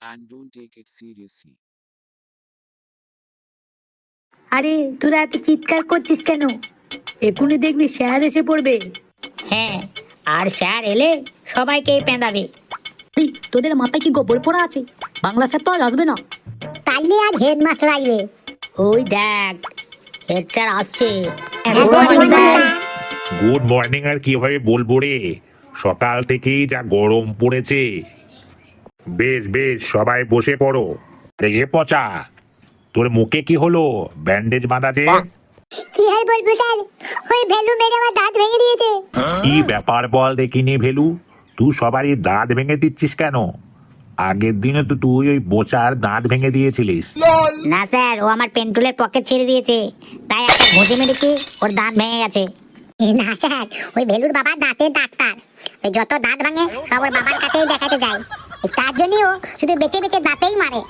and don't take it seriously. আরে তোরা এত চিৎকার করছিস কেন? এখনই দেখবি স্যার এসে পড়বে। হ্যাঁ আর স্যার এলে সবাইকেই পেঁদাবে। এই, তোদের মাথায় কি গোবর পড়া আছে? বাংলা স্যার তো আজ আসবে না। তাইলে আর হেডমাস্টার আসবে। ওই দেখ হেড স্যার আসছে. গুড মর্নিং আর কীভাবে বলব রে? সকাল থেকেই যা গরম পড়েছে। বেশ বেশ সবাই বসে পড়ো। এ পচা তোর মুখে কি হলো? ব্যান্ডেজ বাঁধা যে কি আর বলব স্যার? ওই ভ্যালু মেরে আমার দাঁত ভেঙে দিয়েছে। কি ব্যাপার বল দেখিনি ভেলু? তুই সবারই দাঁত ভেঙে দিচ্ছিস কেন? আগের দিনে তো তুই ওই বোচার দাঁত ভেঙে দিয়েছিলিস। না স্যার ও আমার পেন্টুলের পকেট ছেড়ে দিয়েছে। তাই একটা ভোজে মেরেছি ওর দাঁত ভেঙে গেছে। না স্যার ওই ভেলুর বাবা দাঁতের ডাক্তার। ওই যত দাঁত ভাঙে সব ওর বাবার কাছেই দেখাতে যায়। তার জন্যই ও শুধু বেঁচে বেঁচে দাঁতেই মারে।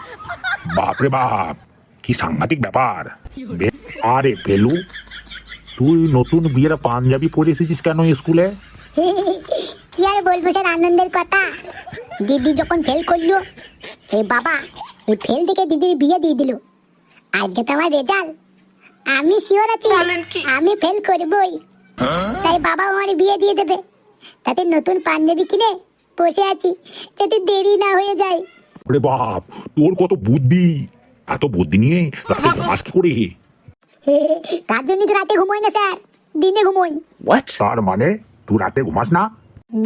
বাপরে বাপ কি সাংঘাতিক ব্যাপার। আরে ভেলু তুই নতুন বিয়ের পাঞ্জাবি পরে এসেছিস কেন স্কুলে? কি আর বলব স্যার আনন্দের কথা। দিদি যখন ফেল করল এই বাবা ওই ফেল থেকে দিদির বিয়ে দিয়ে দিল। আজকে তো আমার রেজাল্ট আমি শিওর আছি আমি ফেল করবই। তাই বাবা আমার বিয়ে দিয়ে দেবে। তাতে নতুন পাঞ্জাবি কিনে বসে আছি যাতে দেরি না হয়ে যায়। ওরে বাপ তোর কত বুদ্ধি। এত বুদ্ধি নিয়ে রাতে ঘুমাস কি করে? তার জন্যই তো রাতে ঘুমোই না স্যার? দিনে ঘুমোই। তার মানে তুই রাতে ঘুমাস না?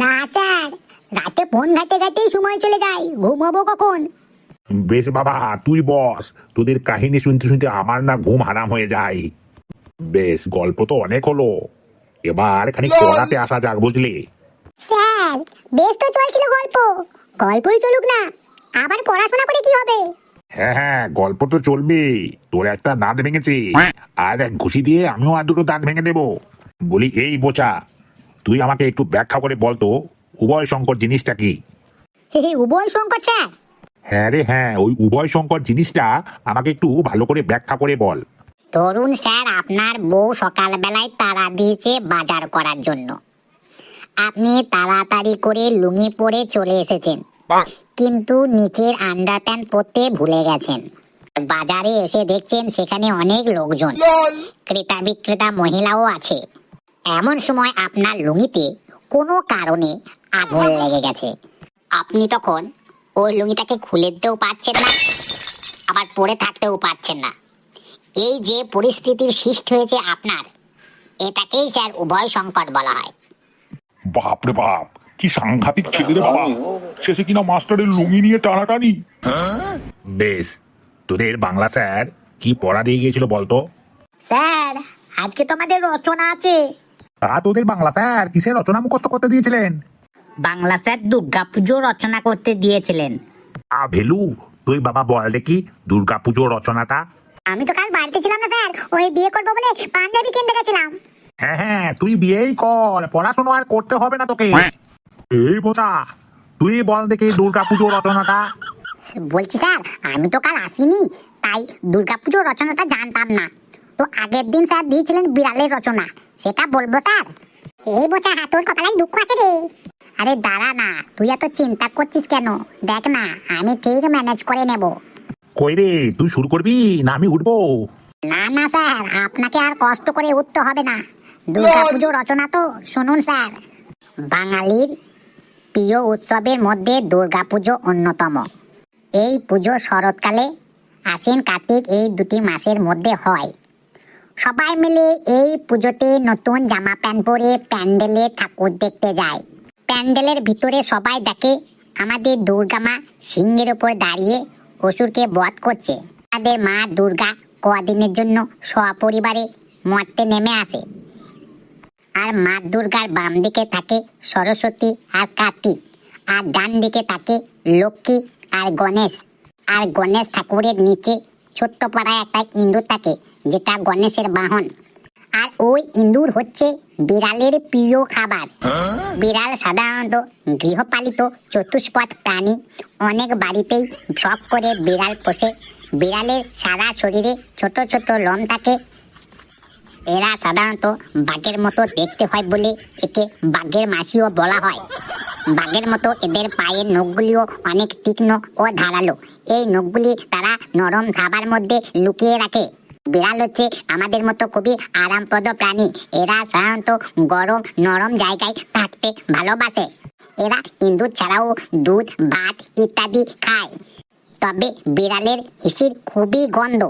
না স্যার। রাতে ফোন ঘাটে ঘাটেই সময় চলে যায়। ঘুমাবো কখন? বেশ বাবা তুই বস। তোদের কাহিনী শুনতে শুনতে আমার না ঘুম হারাম হয়ে যায়। বেশ গল্প তো অনেক হলো। এবার খানিক পড়াতে আসা যাক বুঝলি? স্যার বেশ তো চলছিল গল্প। গল্পই চলুক না আবার পড়াশোনা করে কি হবে? হ্যাঁ হ্যাঁ গল্প তো চলবে। তোর একটা দাঁত ভেঙেছে। আর এক ঘুষি দিয়ে আমিও আর দুটো দাঁত ভেঙে দেবো। বলি এই বোচা তুই আমাকে একটু ব্যাখ্যা করে বলতো উভয় সংকট জিনিসটা কি? উভয় সংকট স্যার। হ্যাঁ রে হ্যাঁ ওই উভয় সংকট জিনিসটা আমাকে একটু ভালো করে ব্যাখ্যা করে বল। ধরুন স্যার আপনার বউ সকালবেলায় তারা দিয়েছে বাজার করার জন্য। আপনি তাড়াতাড়ি করে লুঙ্গি পরে চলে এসেছেন। কিন্তু নিচের আন্ডার প্যান্ট পরতে ভুলে গেছেন। বাজারে এসে দেখছেন সেখানে অনেক লোকজন। ক্রেতা বিক্রেতা মহিলাও আছে। এমন সময় আপনার লুঙ্গিতে কোনো কারণে আগুন লেগে গেছে। আপনি তখন ওই লুঙ্গিটাকে খুলে দিতেও পারছেন না আবার পরে থাকতেও পারছেন না। এই যে পরিস্থিতির সৃষ্টি হয়েছে আপনার এটাকেই স্যার উভয় সংকট বলা হয়। বাপরে বাপ কি সাংঘাতিক ছেলে রে বাবা। শেষে কিনা মাস্টারের লুঙ্গি নিয়ে টানাটানি। বেশ তোদের বাংলা স্যার কি পড়া দিয়ে গিয়েছিল বলতো? স্যার আজকে তো আমাদের রচনা আছে। তা তোদের বাংলা স্যার কিসের রচনা মুখস্থ করতে দিয়েছিলেন? বাংলা স্যার দুর্গা পুজো রচনা করতে দিয়েছিলেন। আ ভেলু তুই বাবা বল দেখি দুর্গা পুজোর রচনাটা। আমি তো কাল বাড়িতে ছিলাম না স্যার ওই বিয়ে করব বলে পাঞ্জাবি কিনতে গেছিলাম। হ্যাঁ হ্যাঁ তুই বিয়েই কর। পড়াশোনা আর করতে হবে না তোকে। এই বোঝা তুই বল দেখি দুর্গা পুজোর রচনাটা। বলছি স্যার আমি তো কাল আসিনি তাই দুর্গা পুজো রচনাটা জানতাম না। তো আগের দিন স্যার দিয়েছিলেন বিড়ালের রচনা সেটা বলব স্যার। এই বোঝা তোর কপালে দুঃখ আছে রে। আরে দাঁড়া না তুই এত চিন্তা করছিস কেন? দেখ না আমি ঠিক ম্যানেজ করে নেব। কই রে তুই শুরু করবি না আমি উঠবো? না না স্যার আপনাকে আর কষ্ট করে উঠতে হবে না। দুর্গা পুজো রচনা তো শুনুন স্যার। বাঙালির প্রিয় উৎসবের মধ্যে দুর্গা পুজো অন্যতম। এই পুজো শরৎকালে আশ্বিন কার্তিক এই দুটি মাসের মধ্যে হয়। সবাই মিলে এই পুজোতে নতুন জামা প্যান্ট পরে প্যান্ডেলে ঠাকুর দেখতে যায়। প্যান্ডেলের ভিতরে সবাই দেখে আমাদের দুর্গা মা সিংহের ওপর দাঁড়িয়ে অসুরকে বধ করছে। আমাদের মা দুর্গা কদিনের জন্য সপরিবারে মর্তে নেমে আসে। আর মা দুর্গার বাম দিকে থাকে সরস্বতী আর কার্তিক, আর ডান দিকে থাকে লক্ষ্মী আর গণেশ। আর গণেশ ঠাকুরের নিচে ছোট্ট পাড়ায় একটা ইন্দুর থাকে, যেটা গণেশের বাহন। আর ওই ইন্দুর হচ্ছে বিড়ালের প্রিয় খাবার। বিড়াল সাধারণত গৃহপালিত চতুষ্পদ প্রাণী। অনেক বাড়িতেই শখ করে বিড়াল পোষে। বিড়ালের সারা শরীরে ছোট ছোট লোম থাকে এরা সাধারণত বাঘের মতো দেখতে হয় বলে একে বাঘের মাসিও বলা হয়। বাঘের মতো এদের পায়ের নখগুলিও অনেক তীক্ষ্ণ ও ধারালো। এই নখগুলি তারা নরম খাবার মধ্যে লুকিয়ে রাখে। বিড়াল হচ্ছে আমাদের মতো খুবই আরামপ্রদ প্রাণী। এরা সাধারণত গরম, নরম জায়গায় থাকতে ভালোবাসে। এরা ইঁদুর ছাড়াও দুধ, ভাত ইত্যাদি খায়। তবে বিড়ালের হিসির খুবই গন্ধ।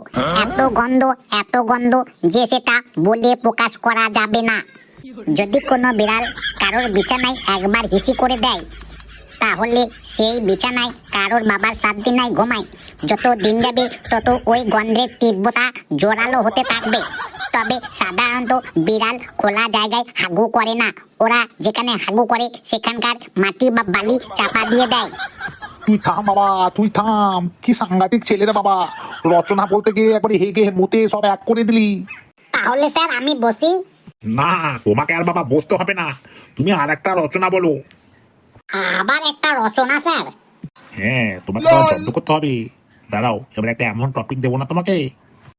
এত গন্ধ এত গন্ধ যে সেটা বলে প্রকাশ করা যাবে না। যদি কোনো বিড়াল কারোর বিছানায় একবার হিসি করে দেয়, তাহলে সেই বিছানায় কারোর বাবার সাত দিনায় ঘুমায়। যত দিন যাবে, তত ওই গন্ধের তীব্রতা জোরালো হতে থাকবে। তবে সাধারণত বিড়াল খোলা জায়গায় হাগু করে না। ওরা যেখানে হাগু করে, সেখানকার মাটি বা বালি চাপা দিয়ে দেয়। তুই থাম বাবা তুই থাম। কি সাংঘাতিক ছেলে রে বাবা। রচনা বলতে গিয়ে একবারে হেগে মুতে সব এক করে দিলি। তাহলে স্যার আমি বসি। না তোমাকে আর বাবা বসতে হবে না। তুমি আর একটা রচনা বলো। আবার একটা রচনা স্যার? হ্যাঁ তোমাকে তো জব্দ করতে হবে। দাঁড়াও এবার একটা এমন টপিক দেবো না তোমাকে।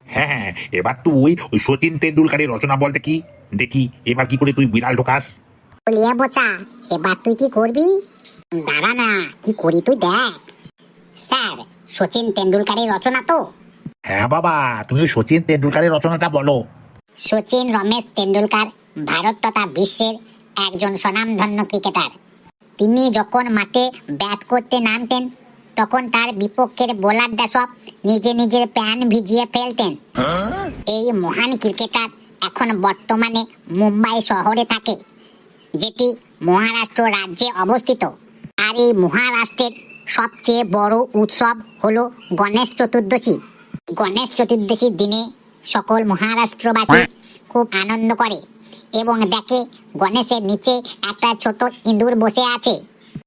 হ্যাঁ হ্যাঁ এবার তুই ওই সচিন তেন্ডুলকারের রচনা বলতে কি দেখি এবার কি করে তুই বিড়াল ঢোকাস। বলিয়ে বোচা এবার তুই কি করবি? দাঁড়া না কি করি তুই দেখ। স্যার সচিন তেন্ডুলকারের রচনা তো। হ্যাঁ বাবা তুমি সচিন তেন্ডুলকারের রচনাটা বলো। সচিন রমেশ তেন্ডুলকার ভারত তথা বিশ্বের একজন স্বনামধন্য ক্রিকেটার। তিনি যখন মাঠে ব্যাট করতে নামতেন তখন তার বিপক্ষের বোলাররা সব নিজে নিজের প্যান ভিজিয়ে ফেলতেন। এই মহান ক্রিকেটার এখন বর্তমানে মুম্বাই শহরে থাকে যেটি মহারাষ্ট্র রাজ্যে অবস্থিত। আর এই মহারাষ্ট্রের সবচেয়ে বড় উৎসব হলো গণেশ চতুর্দশী। গণেশ চতুর্দশীর দিনে সকল মহারাষ্ট্রবাসী খুব আনন্দ করে এবং দেখে গণেশের নিচে একটা ছোট ইঁদুর বসে আছে।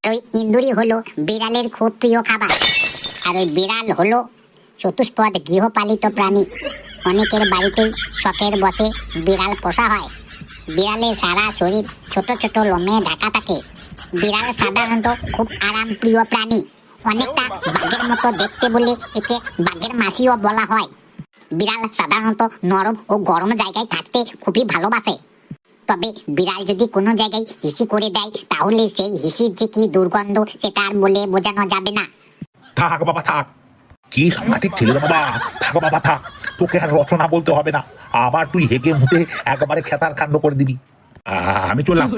ওই ইঁদুরই হলো বিড়ালের খুব প্রিয় খাবার। আর ওই বিড়াল হলো চতুষ্পদ গৃহপালিত প্রাণী। অনেকের বাড়িতেই শখের বসে বিড়াল পোষা হয়। বিড়ালের সারা শরীর ছোট ছোট লোমে ঢাকা থাকে। বিড়াল সাধারণত খুব আরাম প্রিয় প্রাণী। অনেকটা বাঘের মতো দেখতে বলে একে বাঘের মাসিও বলা হয়। বিড়াল সাধারণত নরম ও গরম জায়গায় থাকতে খুবই ভালোবাসে। তবে বিড়াল যদি কোনো জায়গায় হিসি করে দেয়, তাহলে সেই হিসির যে কি দুর্গন্ধ, সেটা আর বলে বোঝানো যাবে না। থাক বাবা, থাক। কি সাংঘাতিক ছেলে বাবা। থাক বাবা, থাক। তোকে আর রচনা বলতে হবে না। আবার তুই হেগে মুতে একবারে খেতার কাণ্ড করে দিবি। আমি চললাম।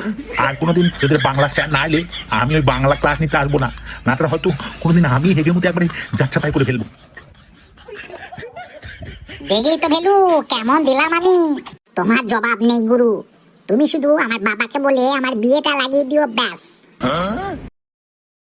আর কোনোদিন তোদের বাংলা স্যার না এলে আমি ওই বাংলা ক্লাস নিতে আসব না। না তাহলে হয়তো কোনোদিন আমি হেগে মতো একবারে যাচ্ছা তাই করে ফেলব। দেখলি তো ভেলু কেমন দিলাম আমি। তোমার জবাব নেই গুরু। তুমি শুধু আমার বাবাকে বলে আমার বিয়েটা লাগিয়ে দিও ব্যাস।